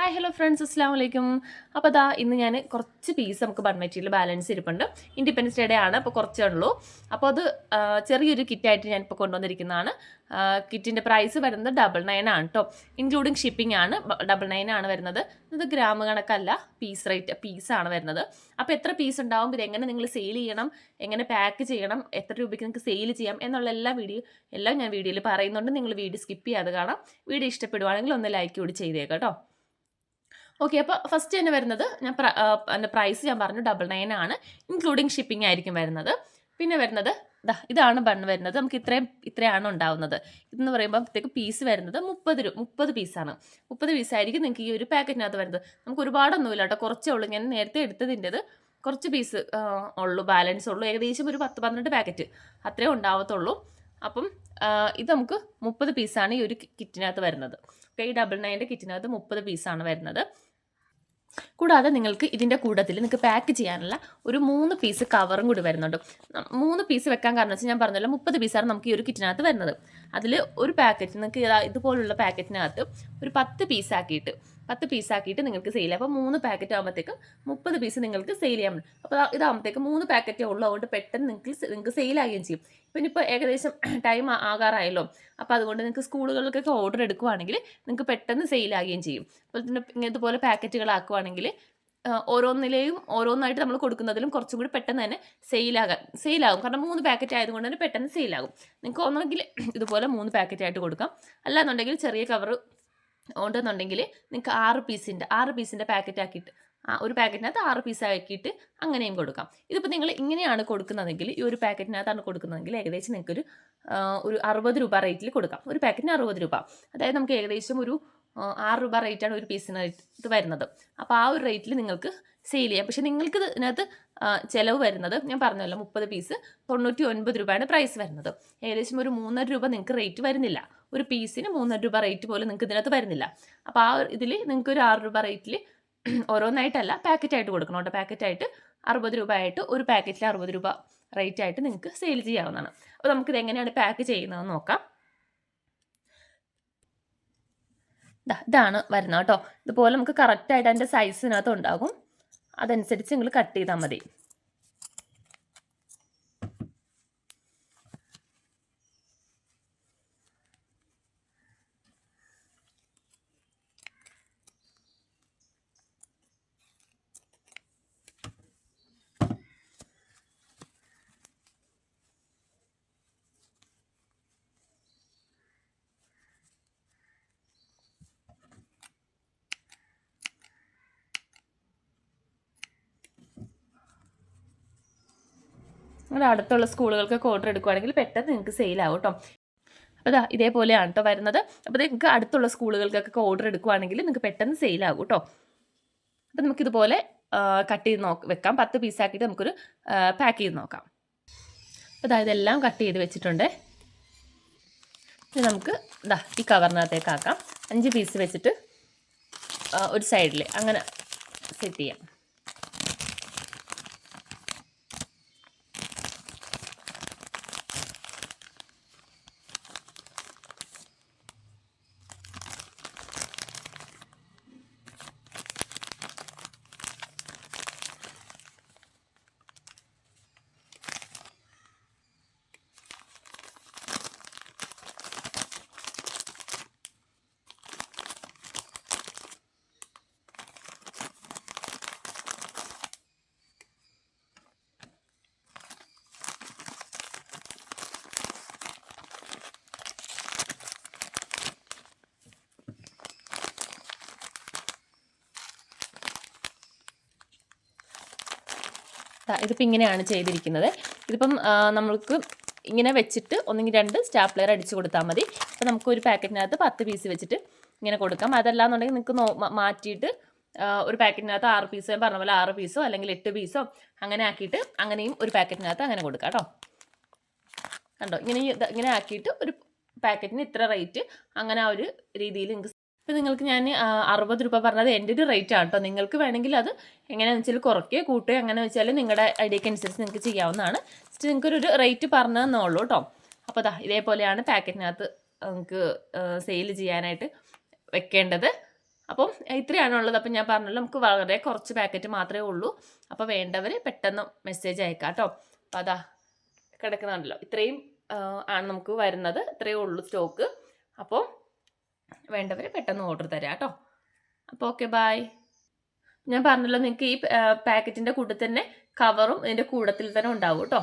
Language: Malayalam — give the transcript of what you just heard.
ഹായ് ഹലോ ഫ്രണ്ട്സ് അസ്സാം വലൈക്കും അപ്പോൾ അതാ ഇന്ന് ഞാൻ കുറച്ച് പീസ് നമുക്ക് ബൺ മെറ്റീരിയൽ ബാലൻസ് ഇരിപ്പുണ്ട്. ഇൻഡിപെൻഡൻസ് ഡേ ആണ് അപ്പോൾ കുറച്ചേ ഉള്ളൂ. അപ്പോൾ അത് ചെറിയൊരു കിറ്റായിട്ട് ഞാനിപ്പോൾ കൊണ്ടുവന്നിരിക്കുന്നതാണ്. കിറ്റിന്റെ പ്രൈസ് വരുന്നത് ഡബിൾ നയൻ ആണ് കേട്ടോ ഇൻക്ലൂഡിങ് ഷിപ്പിംഗ് ആണ് ഡബിൾ നയൻ ആണ് വരുന്നത്. ഇത് ഗ്രാമ കണക്കല്ല പീസ് റേറ്റ് പീസാണ് വരുന്നത്. അപ്പോൾ എത്ര പീസ് ഉണ്ടാവും ഇത് എങ്ങനെ നിങ്ങൾ സെയിൽ ചെയ്യണം എങ്ങനെ പാക്ക് ചെയ്യണം എത്ര രൂപയ്ക്ക് നിങ്ങൾക്ക് സെയിൽ ചെയ്യാം എന്നുള്ള എല്ലാ വീഡിയോ എല്ലാം ഞാൻ വീഡിയോയിൽ പറയുന്നുണ്ട്. നിങ്ങൾ വീഡിയോ സ്കിപ്പ് ചെയ്യാതെ കാണാം. വീഡിയോ ഇഷ്ടപ്പെടുവാണെങ്കിൽ ഒന്ന് ലൈക്ക് കൂടി ചെയ്തേക്കാം കേട്ടോ ഓക്കെ അപ്പോൾ ഫസ്റ്റ് തന്നെ വരുന്നത് ഞാൻ പ്ര- പ്രൈസ് ഞാൻ പറഞ്ഞു ഡബിൾ നയൻ ആണ്. ഇൻക്ലൂഡിങ് ഷിപ്പിംഗ് ആയിരിക്കും വരുന്നത്. പിന്നെ വരുന്നത് ദാ ഇതാണ് ബൺ വരുന്നത്. നമുക്ക് ഇത്രയും ഇത്രയാണ് ഉണ്ടാവുന്നത്. ഇതെന്ന് പറയുമ്പോൾ പറയുമ്പോഴത്തേക്ക് പീസ് വരുന്നത് മുപ്പത് രൂപ മുപ്പത് പീസാണ് മുപ്പത് പീസായിരിക്കും നിങ്ങൾക്ക് ഈ ഒരു പാക്കറ്റിനകത്ത് വരുന്നത്. നമുക്ക് ഒരുപാടൊന്നുമില്ല കേട്ടോ. കുറച്ചേ ഉള്ളൂ. ഞാൻ നേരത്തെ എടുത്തതിന്റെത് കുറച്ച് പീസ് ഉള്ളൂ ബാലൻസ് ഉള്ളൂ. ഏകദേശം ഒരു പത്ത് പന്ത്രണ്ട് പാക്കറ്റ് അത്രേ ഉണ്ടാവത്തുള്ളൂ. അപ്പം ഇത് നമുക്ക് മുപ്പത് പീസാണ് ഈ ഒരു കിറ്റിനകത്ത് വരുന്നത്. ഓക്കെ ഈ ഡബിൾ നയന്റെ കിറ്റിനകത്ത് മുപ്പത് പീസാണ് വരുന്നത്. കൂടാതെ നിങ്ങൾക്ക് ഇതിന്റെ കൂട്ടത്തിൽ നിങ്ങൾക്ക് പാക്ക് ചെയ്യാനുള്ള ഒരു മൂന്ന് പീസ് കവറും കൂടി വരുന്നുണ്ട്. മൂന്ന് പീസ് വെക്കാൻ കാരണം വെച്ചാൽ ഞാൻ പറഞ്ഞല്ലോ മുപ്പത് പീസാണ് നമുക്ക് ഈ ഒരു കിറ്റിനകത്ത് വരുന്നത്. അതിൽ ഒരു പാക്കറ്റ് നിങ്ങൾക്ക് ഇതുപോലുള്ള പാക്കറ്റിനകത്ത് ഒരു പത്ത് പീസാക്കിയിട്ട് പത്ത് പീസാക്കിയിട്ട് നിങ്ങൾക്ക് സെയിൽ ചെയ്യാം. അപ്പോൾ മൂന്ന് പാക്കറ്റ് ആകുമ്പോഴത്തേക്കും മുപ്പത് പീസ് നിങ്ങൾക്ക് സെയിൽ ചെയ്യാൻ പറ്റും. അപ്പോൾ ഇതാകുമ്പോഴത്തേക്കും മൂന്ന് പാക്കറ്റേ ഉള്ളൂ. അതുകൊണ്ട് പെട്ടെന്ന് നിങ്ങൾക്ക് നിങ്ങൾക്ക് സെയിൽ സെയിലാകുകയും ചെയ്യും. പിന്നെ ഇപ്പോൾ ഏകദേശം ടൈം ആകാറായല്ലോ. അപ്പോൾ അതുകൊണ്ട് നിങ്ങൾക്ക് സ്കൂളുകൾക്കൊക്കെ ഓർഡർ എടുക്കുവാണെങ്കിൽ നിങ്ങൾക്ക് പെട്ടെന്ന് സെയിൽ സെയിലാകുകയും ചെയ്യും. അപ്പോൾ തന്നെ ഇതുപോലെ പാക്കറ്റുകളാക്കുവാണെങ്കിൽ ആ, ഓരോന്നിലെയും ഓരോന്നായിട്ട് നമ്മൾ കൊടുക്കുന്നതിലും കുറച്ചും കൂടി പെട്ടെന്ന് തന്നെ സെയിലാകാൻ സെയിലാകും കാരണം മൂന്ന് പാക്കറ്റ് ആയതുകൊണ്ട് തന്നെ പെട്ടെന്ന് സെയിലാകും നിങ്ങൾക്ക് ഒന്നെങ്കിൽ ഇതുപോലെ മൂന്ന് പാക്കറ്റ് ആയിട്ട് കൊടുക്കാം. അല്ലാന്നുണ്ടെങ്കിൽ ചെറിയ കവർ ഉണ്ടെന്നുണ്ടെങ്കിൽ നിങ്ങൾക്ക് ആറ് പീസിന്റെ ആറ് പീസിന്റെ പാക്കറ്റ് ആക്കിയിട്ട് ഒരു പാക്കറ്റിനകത്ത് ആറ് പീസ് ആക്കിയിട്ട് അങ്ങനെയും കൊടുക്കാം. ഇതിപ്പോൾ നിങ്ങൾ ഇങ്ങനെയാണ് കൊടുക്കുന്നതെങ്കിൽ ഈ ഒരു പാക്കറ്റിനകത്താണ് കൊടുക്കുന്നതെങ്കിൽ ഏകദേശം നിങ്ങൾക്കൊരു ഒരു അറുപത് രൂപ റേറ്റിൽ കൊടുക്കാം. ഒരു പാക്കറ്റിന് അറുപത് രൂപ. അതായത് നമുക്ക് ഏകദേശം ഒരു ആറ് രൂപ റേറ്റാണ് ഒരു പീസിന് ഇത് വരുന്നത്. അപ്പോൾ ആ ഒരു റേറ്റിൽ നിങ്ങൾക്ക് സെയിൽ ചെയ്യാം. പക്ഷേ നിങ്ങൾക്ക് ഇതിനകത്ത് ചിലവ് വരുന്നത് ഞാൻ പറഞ്ഞല്ലോ മുപ്പത് പീസ് തൊണ്ണൂറ്റി ഒൻപത് രൂപയാണ് പ്രൈസ് വരുന്നത്. ഏകദേശം ഒരു മൂന്നര രൂപ നിങ്ങൾക്ക് റേറ്റ് വരുന്നില്ല. ഒരു പീസിന് മൂന്നര രൂപ റേറ്റ് പോലും നിങ്ങൾക്ക് ഇതിനകത്ത് വരുന്നില്ല. അപ്പോൾ ആ ഇതിൽ നിങ്ങൾക്ക് ഒരു ആറ് രൂപ റേറ്റിൽ ഓരോന്നായിട്ടല്ല പാക്കറ്റായിട്ട് കൊടുക്കണം കേട്ടോ. പാക്കറ്റായിട്ട് അറുപത് രൂപ ആയിട്ട് ഒരു പാക്കറ്റിൽ അറുപത് രൂപ റേറ്റ് ആയിട്ട് നിങ്ങൾക്ക് സെയിൽ ചെയ്യാവുന്നതാണ്. അപ്പോൾ നമുക്കിത് എങ്ങനെയാണ് പാക്ക് ചെയ്യുന്നതെന്ന് നോക്കാം. ഇതാണ് വരുന്നത് കേട്ടോ. ഇതുപോലെ നമുക്ക് കറക്റ്റായിട്ട് അതിന്റെ സൈസിനകത്ത് ഉണ്ടാകും. അതനുസരിച്ച് നിങ്ങൾ കട്ട് ചെയ്താൽ മതി. നിങ്ങളുടെ അടുത്തുള്ള സ്കൂളുകൾക്കൊക്കെ ഓർഡർ എടുക്കുകയാണെങ്കിൽ പെട്ടെന്ന് നിങ്ങൾക്ക് സെയിലാവും കേട്ടോ അപ്പോൾ ഇതാ ഇതേപോലെയാണ് കേട്ടോ വരുന്നത്. അപ്പോൾ നിങ്ങൾക്ക് അടുത്തുള്ള സ്കൂളുകൾക്കൊക്കെ ഓർഡർ എടുക്കുകയാണെങ്കിൽ നിങ്ങൾക്ക് പെട്ടെന്ന് സെയിലാകും കേട്ടോ അപ്പോൾ നമുക്കിതുപോലെ കട്ട് ചെയ്ത് നോക്ക് വെക്കാം. പത്ത് പീസാക്കിയിട്ട് നമുക്കൊരു പാക്ക് ചെയ്ത് നോക്കാം. അപ്പോൾ ഇതാ ഇതെല്ലാം കട്ട് ചെയ്ത് വെച്ചിട്ടുണ്ട്. ഇനി നമുക്ക് ഇതാ ഈ കവറിനകത്തേക്ക് ആക്കാം. അഞ്ച് പീസ് വെച്ചിട്ട് ഒരു സൈഡിൽ അങ്ങനെ സെറ്റ് ചെയ്യാം. ഇതിപ്പോൾ ഇങ്ങനെയാണ് ചെയ്തിരിക്കുന്നത്. ഇതിപ്പം നമ്മൾക്ക് ഇങ്ങനെ വെച്ചിട്ട് ഒന്നെങ്കിൽ രണ്ട് സ്റ്റാപ്ലെയർ അടിച്ച് കൊടുത്താൽ മതി. അപ്പോൾ നമുക്ക് ഒരു പാക്കറ്റിനകത്ത് പത്ത് പീസ് വെച്ചിട്ട് ഇങ്ങനെ കൊടുക്കാം. അതല്ല അതല്ലാന്നുണ്ടെങ്കിൽ നിങ്ങൾക്ക് നോ മാറ്റിയിട്ട് ഒരു പാക്കറ്റിനകത്ത് ആറ് പീസ് പറഞ്ഞ പോലെ ആറ് പീസോ അല്ലെങ്കിൽ എട്ട് പീസോ അങ്ങനെ ആക്കിയിട്ട് അങ്ങനെയും ഒരു പാക്കറ്റിനകത്ത് അങ്ങനെ കൊടുക്കാം കേട്ടോ. കണ്ടോ? ഇങ്ങനെ ഇങ്ങനെ ആക്കിയിട്ട് ഒരു പാക്കറ്റിന് ഇത്ര റേറ്റ് അങ്ങനെ ആ ഒരു രീതിയിൽ നിങ്ങൾക്ക് ഇപ്പം നിങ്ങൾക്ക് ഞാൻ അറുപത് രൂപ പറഞ്ഞത് എന്റെ ഒരു റേറ്റ് ആണ് കേട്ടോ നിങ്ങൾക്ക് വേണമെങ്കിൽ അത് എങ്ങനെയാണെന്ന് വെച്ചാൽ കുറയ്ക്കുകയോ കൂട്ടുകയോ അങ്ങനെ വെച്ചാൽ നിങ്ങളുടെ ഐഡിയക്ക് അനുസരിച്ച് നിങ്ങൾക്ക് ചെയ്യാവുന്നതാണ്. ജസ്റ്റ് നിങ്ങൾക്കൊരു റേറ്റ് പറഞ്ഞു തന്നോളൂ കേട്ടോ അപ്പോൾ ദാ ഇതേപോലെയാണ് പാക്കറ്റിനകത്ത് നമുക്ക് സെയിൽ ചെയ്യാനായിട്ട് വെക്കേണ്ടത്. അപ്പം ഇത്രയാണുള്ളത് അപ്പം ഞാൻ പറഞ്ഞല്ലോ നമുക്ക് വളരെ കുറച്ച് പാക്കറ്റ് മാത്രമേ ഉള്ളൂ. അപ്പോൾ വേണ്ടവർ പെട്ടെന്ന് മെസ്സേജ് അയക്കാം കേട്ടോ അപ്പോൾ അതാ കിടക്കുന്നുണ്ടല്ലോ. ഇത്രയും ആണ് നമുക്ക് വരുന്നത്. ഇത്രയേ ഉള്ളൂ സ്റ്റോക്ക് അപ്പോൾ വേണ്ടവർ പെട്ടെന്ന് ഓർഡർ തരാം കേട്ടോ അപ്പോൾ ഓക്കെ ബായ് ഞാൻ പറഞ്ഞല്ലോ നിങ്ങൾക്ക് ഈ പാക്കറ്റിന്റെ കൂടെ തന്നെ കവറും ഇതിന്റെ കൂടത്തിൽ തന്നെ ഉണ്ടാവും കേട്ടോ